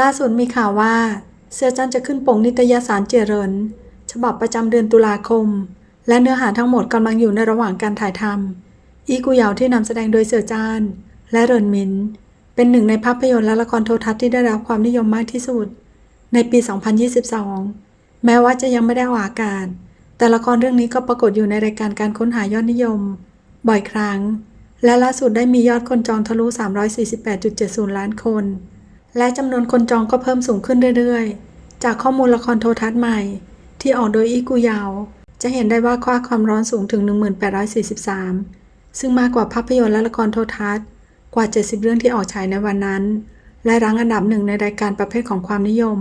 ล่าสุดมีข่าวว่าเสือจันจะขึ้นปกนิตยสารเจริญ ฉบับประจำเดือนตุลาคม และเนื้อหาทั้งหมดกำลังอยู่ในระหว่างการถ่ายทำอีกุเหยาที่นำแสดงโดยเสือจานและเรินมิน เป็นหนึ่งในภาพยนตร์และละครโทรทัศน์ที่ได้รับความนิยมมากที่สุด ในปี 2022 แม้ว่าจะยังไม่ได้ออกอากาศ แต่ละครเรื่องนี้ก็ปรากฏอยู่ในรายการการค้นหายอดนิยม บ่อยครั้ง และล่าสุดได้มียอดคนจองทะลุ 348.70 ล้านคน และจำนวนคนจองก็เพิ่มสูงขึ้นเรื่อยๆ จากข้อมูลละครโทรทัศน์ใหม่ ที่ออกโดยอีกุยาว จะเห็นได้ว่าค่าความร้อนสูงถึง 1843 ซึ่งมากกว่าภาพยนตร์และละครโทรทัศน์กว่า 70 เรื่องที่ออกฉายในวันนั้น และรั้งอันดับหนึ่งในรายการประเภทของความนิยม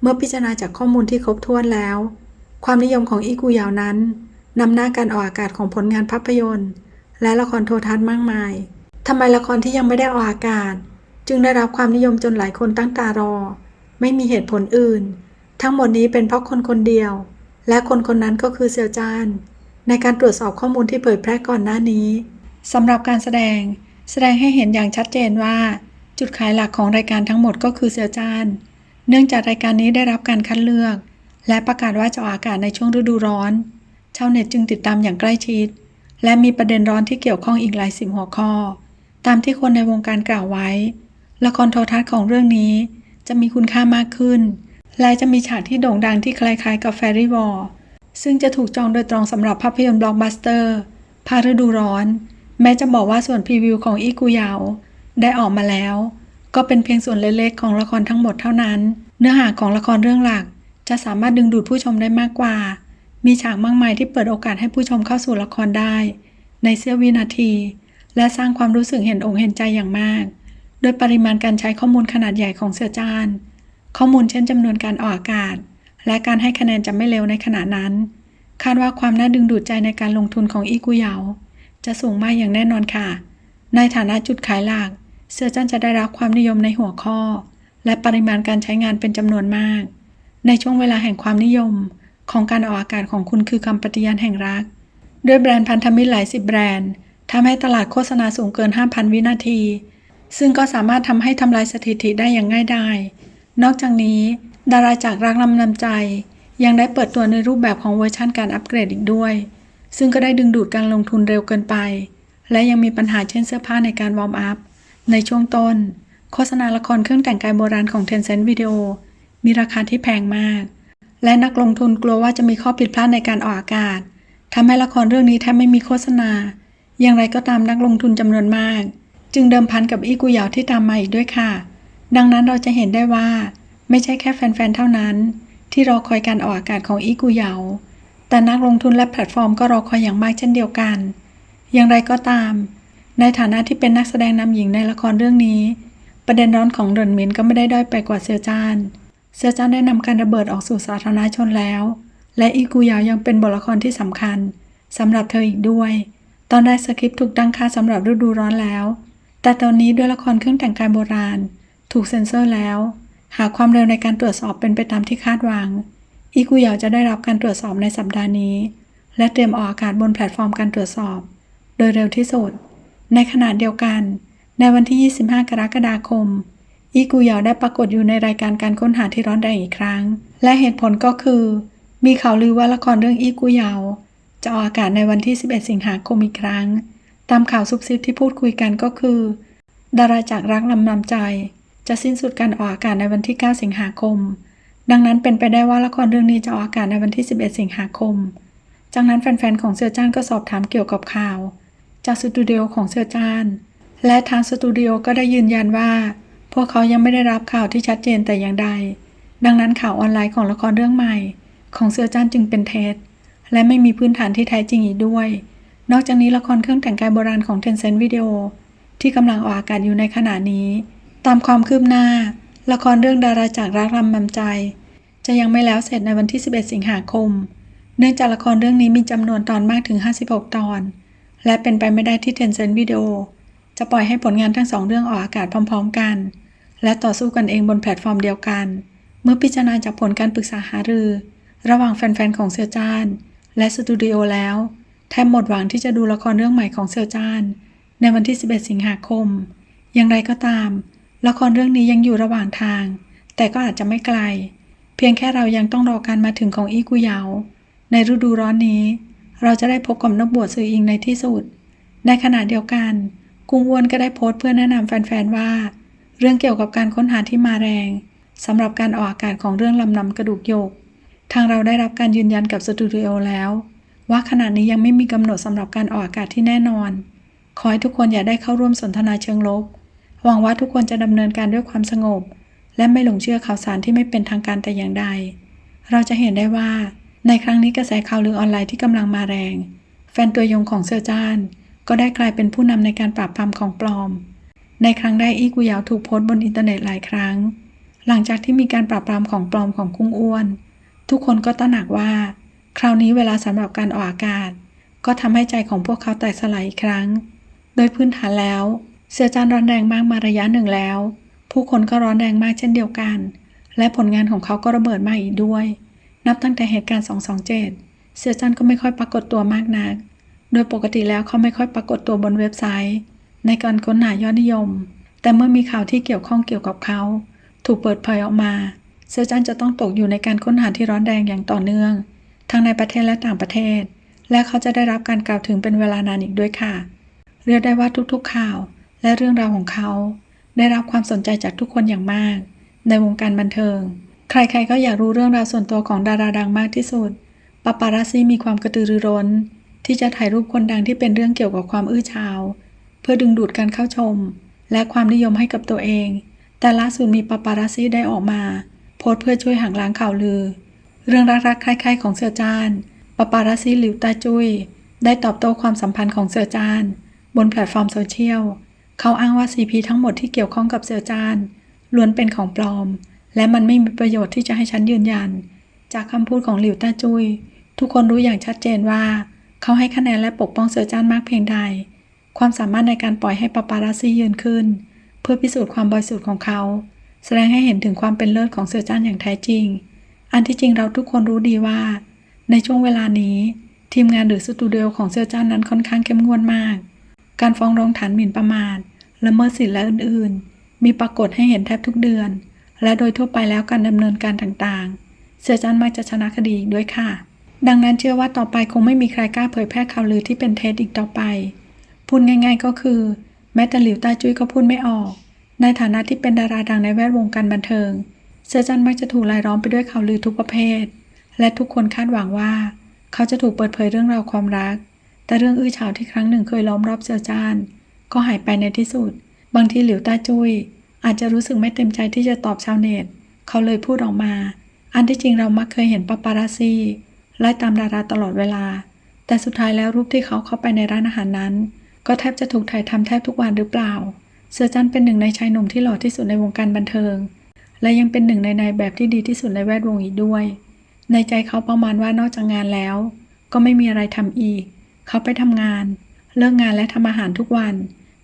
เมื่อพิจารณาจากข้อมูลที่ครบถ้วนแล้ว ความนิยมของอีกุยาวนั้นนำหน้าการออกอากาศของผลงานภาพยนตร์ และละครโทรทัศน์มากมายทำไมละครที่ยังไม่ได้ออกอากาศ จึงได้รับความนิยมจนหลายคนตั้งตารอ ไม่มีเหตุผลอื่น ทั้งหมดนี้เป็นเพราะคนคนเดียว และคนคนนั้นก็คือเซียวจานในการตรวจสอบข้อมูลที่เผยแพร่ก่อนหน้านี้สำหรับการแสดง แสดงให้เห็นอย่างชัดเจนว่า จุดขายหลักของรายการทั้งหมดก็คือเซียวจานเนื่องจากรายการนี้ได้รับการคัดเลือก และประกาศว่าจะออกอากาศในช่วงฤดูร้อนชาวเน็ตจึงติดตามอย่างใกล้ชิด และมีประเด็นร้อนที่เกี่ยวข้องอีกหลายสิบหัวข้อ ตามที่คนในวงการกล่าวไว้ ละครโทรทัศน์ของเรื่องนี้จะมีคุณค่ามากขึ้น และจะมีฉากที่โด่งดังที่คล้ายๆกับแฟรี่วอลซึ่งจะถูกจองโดยตรงสำหรับภาพยนตร์บล็อกบัสเตอร์ภาคฤดูร้อน แม้จะบอกว่าส่วนพรีวิวของอีกุยาวได้ออกมาแล้ว ก็เป็นเพียงส่วนเล็กๆ ของละครทั้งหมดเท่านั้น เนื้อหาของละครเรื่องหลัก จะสามารถดึงดูดผู้ชมได้มากกว่า มีฉากมากมายที่เปิดโอกาสให้ผู้ชมเข้าสู่ละครได้ ในเสี้ยววินาที และสร้างความรู้สึกเห็นอกเห็นใจอย่างมาก โดยปริมาณการใช้ข้อมูลขนาดใหญ่ของเสือจาน ข้อมูลเช่นจำนวนการออกอากาศ และการให้คะแนนจะไม่เร็วในขณะนั้น คาดว่าความน่าดึงดูดใจในการลงทุนของอีกุเหยาจะสูงมากอย่างแน่นอนค่ะ ในฐานะจุดขายหลัก เสือจันจะได้รับความนิยมในหัวข้อ และปริมาณการใช้งานเป็นจำนวนมาก ในช่วงเวลาแห่งความนิยม ของการออกอากาศของคุณคือคำปฏิญาณแห่งรัก ด้วยแบรนด์พันธมิตรหลายสิบแบรนด์ทำให้ตลาดโฆษณาสูงเกิน 5,000 วินาที ซึ่งก็สามารถทำให้ทำลายสถิติได้อย่างง่ายดาย นอกจากนี้ ดาราจากรักลำนำใจ ยังได้เปิดตัวในรูปแบบของเวอร์ชั่นการอัปเกรดอีกด้วย ซึ่งก็ได้ดึงดูดการลงทุนเร็วเกินไป และยังมีปัญหาเช่นเสื้อผ้าในการวอร์มอัพ ในช่วงต้น โฆษณาละครเครื่องแต่งกายโบราณของ Tencent Video มีราคาที่แพงมาก และนักลงทุนกลัวว่าจะมีข้อผิดพลาดในการออกอากาศทำให้ละครเรื่องนี้แทบไม่มีโฆษณา อย่างไรก็ตามนักลงทุนจำนวนมาก จึงเดิมพันกับอีกุยาวที่ตามมาอีกด้วยค่ะ ดังนั้นเราจะเห็นได้ว่า ไม่ใช่แค่แฟนๆ เท่านั้น ที่รอคอยการออกอากาศของอีกุยาวแต่นักลงทุนและแพลตฟอร์มก็รอคอยอย่างมากเช่นเดียวกัน อย่างไรก็ตาม ในฐานะที่เป็นนักแสดงนำหญิงในละครเรื่องนี้ ประเด็นร้อนของเรินมินก็ไม่ได้ด้อยไปกว่าเซียวจานเซียวจานได้นำการระเบิดออกสู่สาธารณชนแล้ว และอีกุยาวยังเป็นบทละครที่สำคัญสำหรับเธออีกด้วย ตอนแรกสคริปต์ถูกตั้งค่าสำหรับฤดูร้อนแล้ว แต่ตอนนี้ด้วยละครเครื่องแต่งกายโบราณ ถูกเซ็นเซอร์แล้ว หากความเร็วในการตรวจสอบเป็นไปตามที่คาดหวัง อีกุยาวจะได้รับการตรวจสอบในสัปดาห์นี้ และเตรียมออกอากาศบนแพลตฟอร์มการตรวจสอบ โดยเร็วที่สุด ในขณะเดียวกัน ในวันที่ 25 กรกฎาคม อีกุยาวได้ปรากฏอยู่ในรายการการค้นหาที่ร้อนแรงอีกครั้ง และเหตุผลก็คือ มีข่าวลือว่าละครเรื่องอีกุยาวจะออกอากาศในวันที่ 11 สิงหาคมอีกครั้ง ตามข่าวซุบซิบที่พูดคุยกันก็คือ ดาราจากรักลำนำใจ จะสิ้นสุดการออกอากาศในวันที่ 9 สิงหาคม ดังนั้นเป็นไปได้ว่าละครเรื่องนี้จะออกอากาศในวันที่ 11 สิงหาคม จากนั้นแฟนๆของเซียวจ้านก็สอบถามเกี่ยวกับข่าว จากสตูดิโอของเซียวจ้าน และทางสตูดิโอก็ได้ยืนยันว่า พวกเขายังไม่ได้รับข่าวที่ชัดเจนแต่อย่างใด ดังนั้นข่าวออนไลน์ของละครเรื่องใหม่ ของเซียวจ้านจึงเป็นเท็จและไม่มีพื้นฐานที่แท้จริงอีกด้วย นอกจากนี้ละครเครื่องแต่งกายโบราณของ Tencent Video ที่กำลังออกอากาศอยู่ในขณะนี้ ตามความคืบหน้า ละครเรื่องดาราจากรักรำนำใจ จะยังไม่แล้วเสร็จในวันที่ 11 สิงหาคม เนื่องจากละครเรื่องนี้มีจำนวนตอนมากถึง 56 ตอน และเป็นไปไม่ได้ที่ Tencent Video จะปล่อยให้ผลงานทั้งสองเรื่องออกอากาศพร้อม ๆ กัน และต่อสู้กันเองบนแพลตฟอร์มเดียวกัน เมื่อพิจารณาจากผลการปรึกษาหารือ ระหว่างแฟนๆของเซียจานและสตูดิโอแล้ว แทบหมดหวังที่จะดูละครเรื่องใหม่ของเซียวจ้าน ในวันที่ 11 สิงหาคม อย่างไรก็ตาม ละครเรื่องนี้ยังอยู่ระหว่างทาง แต่ก็อาจจะไม่ไกล เพียงแค่เรายังต้องรอการมาถึงของอีกุเยาในฤดูร้อนนี้ เราจะได้พบกับนักบวชสื่ออิงในที่สุด ในขณะเดียวกันกุงอ้วนก็ได้โพสต์เพื่อแนะนำแฟนๆว่า เรื่องเกี่ยวกับการค้นหาที่มาแรงสำหรับการออกอากาศของเรื่องลำนำกระดูกโยก ทางเราได้รับการยืนยันกับสตูดิโอแล้ว ว่าขณะนี้ยังไม่มีกำหนดสำหรับการออกอากาศที่แน่นอน ขอให้ทุกคนอย่าได้เข้าร่วมสนทนาเชิงลบ หวังว่าทุกคนจะดำเนินการด้วยความสงบ และไม่หลงเชื่อข่าวสารที่ไม่เป็นทางการแต่อย่างใด เราจะเห็นได้ว่า ในครั้งนี้กระแสข่าวลือออนไลน์ที่กำลังมาแรง แฟนตัวยงของเซอร์จานก็ได้กลายเป็นผู้นำในการปราบปรามของปลอม ในครั้งแรกอีกุยาวถูกโพสต์บนอินเทอร์เน็ตหลายครั้ง หลังจากที่มีการปราบปรามของปลอมของกุ้งอ้วน ทุกคนก็ตระหนักว่า คราวนี้เวลาสำหรับการออกอากาศ ก็ทำให้ใจของพวกเขาแตกสลายอีกครั้ง โดยพื้นฐานแล้ว เสือจานร้อนแรงมากมาระยะหนึ่งแล้ว ผู้คนก็ร้อนแรงมากเช่นเดียวกัน และผลงานของเขาก็ระเบิดมาอีกด้วย นับตั้งแต่เหตุการณ์ 227 เสือจันก็ไม่ค่อยปรากฏตัวมากนัก โดยปกติแล้วเขาไม่ค่อยปรากฏตัวบนเว็บไซต์ ในการค้นหายอดนิยม แต่เมื่อมีข่าวที่เกี่ยวข้องเกี่ยวกับเขา ถูกเปิดเผยออกมา เสือจันจะต้องตกอยู่ในการค้นหาที่ร้อนแรงอย่างต่อเนื่อง ทั้งในประเทศและต่างประเทศ และเขาจะได้รับการกล่าวถึงเป็นเวลานานอีกด้วยค่ะ เรียกได้ว่าทุกๆข่าว และเรื่องราวของเขา ได้รับความสนใจจากทุกคนอย่างมาก ในวงการบันเทิง ใครๆก็อยากรู้เรื่องราวส่วนตัวของดาราดังมากที่สุดปาปารัสซี่มีความกระตือรือร้น ที่จะถ่ายรูปคนดังที่เป็นเรื่องเกี่ยวกับความอื้อฉาว เพื่อดึงดูดการเข้าชม และความนิยมให้กับตัวเอง แต่ล่าสุดมีปาปารัสซี่ได้ออกมา โพสเพื่อช่วยหักล้างข่าวลือ เรื่องรักๆคล้ายๆของเสือจานปปารัสซีหลิวตาจุยได้ตอบโต้ความสัมพันธ์ของเสือจานบนแพลตฟอร์มโซเชียล เขาอ้างว่า CP ทั้งหมดที่เกี่ยวข้องกับเสือจานล้วนเป็นของปลอม และมันไม่มีประโยชน์ที่จะให้ฉันยืนยัน จากคำพูดของหลิวตาจุยทุกคนรู้อย่างชัดเจนว่า เขาให้คะแนนและปกป้องเสือจานมากเพียงใด ความสามารถในการปล่อยให้ปปารัสซียืนขึ้น เพื่อพิสูจน์ความบริสุทธิ์ของเขา แสดงให้เห็นถึงความเป็นเลิศของเสือจานอย่างแท้จริง อันที่จริงเราทุกคนรู้ดีว่า ในช่วงเวลานี้ ทีมงานหรือสตูดิโอของเสือจานนั้นค่อนข้างเข้มงวดมาก การฟ้องร้องฐานหมิ่นประมาทละเมิดสิทธิและอื่นๆ มีปรากฏให้เห็นแทบทุกเดือน และโดยทั่วไปแล้วการดำเนินการต่างๆเสือจันมักจะชนะคดีด้วยค่ะ ดังนั้นเชื่อว่าต่อไปคงไม่มีใครกล้าเผยแพร่ข่าวลือที่เป็นเท็จอีกต่อไปพูดง่าย ๆ ก็คือ แม้แต่หลิวตาจุ้ยก็พูดไม่ออก ในฐานะที่เป็นดาราดังในแวดวงการบันเทิง เสือจันมักจะถูกรายล้อมไปด้วยข่าวลือทุกประเภท และทุกคนคาดหวังว่า เขาจะถูกเปิดเผยเรื่องราวความรัก แต่เรื่องอื้อฉาวที่ครั้งหนึ่งเคยล้อมรอบเสือจานก็หายไปในที่สุด บางทีหลิวต้าจุย้ยอาจจะรู้สึกไม่เต็มใจที่จะตอบชาวเน็ต เขาเลยพูดออกมา อันที่จริงเรามักเคยเห็นปาปาราซีไล่ตามดาราตลอดเวลา แต่สุดท้ายแล้วรูปที่เขาเข้าไปในร้านอาหารนั้น ก็แทบจะถูกถ่ายทำแทบทุกวันหรือเปล่า เสือจันเป็นหนึ่งในชายหนุ่มที่หล่อที่สุดในวงการบันเทิง และยังเป็นหนึ่งในนายแบบที่ดีที่สุดในแวดวงอีกด้วย ในใจเขาประมาณว่านอกจากงานแล้ว ก็ไม่มีอะไรทำอีก เขาไปทำงาน เลิกงานและทำอาหารทุกวัน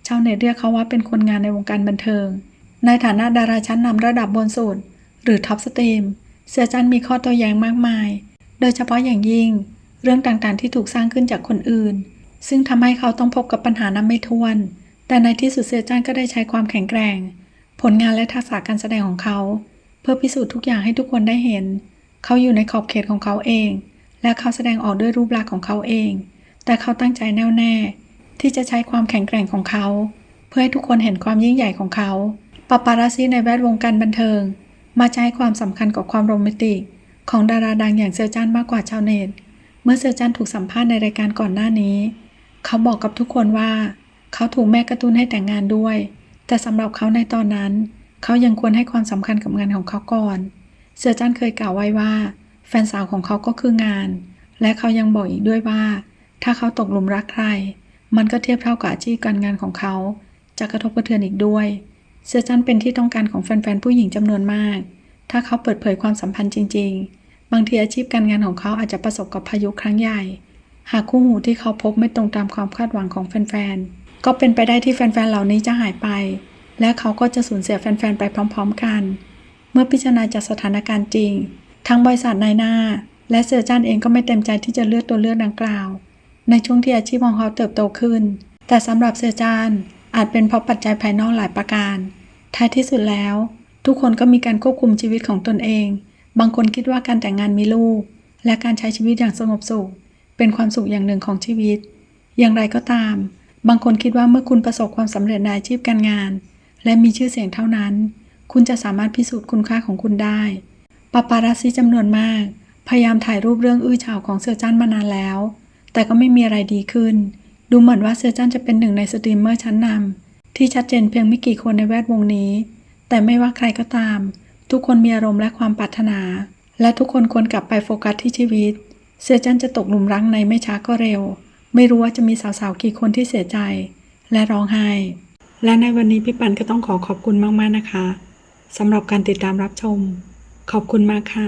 ชาวเน็ตเรียกเขาว่าเป็นคนงานในวงการบันเทิง ในฐานะดาราชั้นนำระดับบนสุดหรือท็อปสตรีมเสือจันมีข้อโตัวแย้งมากมาย โดยเฉพาะอย่างยิ่ง เรื่องต่างๆที่ถูกสร้างขึ้นจากคนอื่น ซึ่งทำให้เขาต้องพบกับปัญหานับไม่ถ้วน แต่ในที่สุดเสือจันก็ได้ใช้ความแข็งแกร่ง ผลงานและทักษะการแสดงของเขา เพื่อพิสูจน์ทุกอย่างให้ทุกคนได้เห็น เขาอยู่ในขอบเขตของเขาเอง และเขาแสดงออกด้วยรูปลักษณ์ของเขาเอง แต่เขาตั้งใจแน่วแน่ ที่จะใช้ความแข็งแกร่งของเขา เพื่อให้ทุกคนเห็นความยิ่งใหญ่ของเขาปาปาราซีในแวดวงการบันเทิง มาให้ความสำคัญกับความโรแมนติก ของดาราดังอย่างเซอร์จันมากกว่าชาวเน็ตเมื่อเซอร์จันถูกสัมภาษณ์ในรายการก่อนหน้านี้ เขาบอกกับทุกคนว่า เขาถูกแม่กระตุ้นให้แต่งงานด้วย แต่สำหรับเขาในตอนนั้น เขายังควรให้ความสำคัญกับงานของเขาก่อนเซอร์จันเคยกล่าวไว้ว่า แฟนสาวของเขาก็คืองาน และเขายังบอกอีกด้วยว่า ถ้าเขาตกหลุมรักใคร มันก็เทียบเท่ากับอาชีพการงานของเขา จะกระทบกระเทือนอีกด้วย เสือจันเป็นที่ต้องการของแฟนๆผู้หญิงจำนวนมาก ถ้าเขาเปิดเผยความสัมพันธ์จริง ๆ บางทีอาชีพการงานของเขาอาจจะประสบกับพายุครั้งใหญ่ หากคู่หูที่เขาพบไม่ตรงตามความคาดหวังของแฟนๆ ก็เป็นไปได้ที่แฟนๆ เหล่านี้จะหายไป และเขาก็จะสูญเสียแฟนๆ ไปพร้อมๆ กัน เมื่อพิจารณาจากสถานการณ์จริง ทั้งบริษัทนายหน้า และเสือจันเองก็ไม่เต็มใจที่จะเลือกตัวเลือกดังกล่าว ในช่วงที่อาชีพของเขาเติบโตขึ้น แต่สำหรับเสือจานอาจเป็นเพราะปัจจัยภายนอกหลายประการ ท้ายที่สุดแล้ว ทุกคนก็มีการควบคุมชีวิตของตนเอง บางคนคิดว่าการแต่งงานมีลูก และการใช้ชีวิตอย่างสงบสุข เป็นความสุขอย่างหนึ่งของชีวิต อย่างไรก็ตาม บางคนคิดว่าเมื่อคุณประสบความสำเร็จในอาชีพการงาน และมีชื่อเสียงเท่านั้น คุณจะสามารถพิสูจน์คุณค่าของคุณได้ปาปารัสซี่จำนวนมาก พยายามถ่ายรูปเรื่องอื้อฉาวของเซอร์จันมานานแล้ว แต่ก็ไม่มีอะไรดีขึ้น ดูเหมือนว่าเซอร์จันจะเป็นหนึ่งในสตรีมเมอร์ชั้นนำที่ชัดเจนเพียงไม่กี่คนในแวดวงนี้ แต่ไม่ว่าใครก็ตาม ทุกคนมีอารมณ์และความปรารถนา และทุกคนควรกลับไปโฟกัสที่ชีวิต เซอร์จันจะตกหลุมรักในไม่ช้าก็เร็ว ไม่รู้ว่าจะมีสาวๆกี่คนที่เสียใจ และร้องไห้ และในวันนี้พี่ปันก็ต้องขอขอบคุณมากๆนะคะสำหรับการติดตามรับชม ขอบคุณมากค่ะ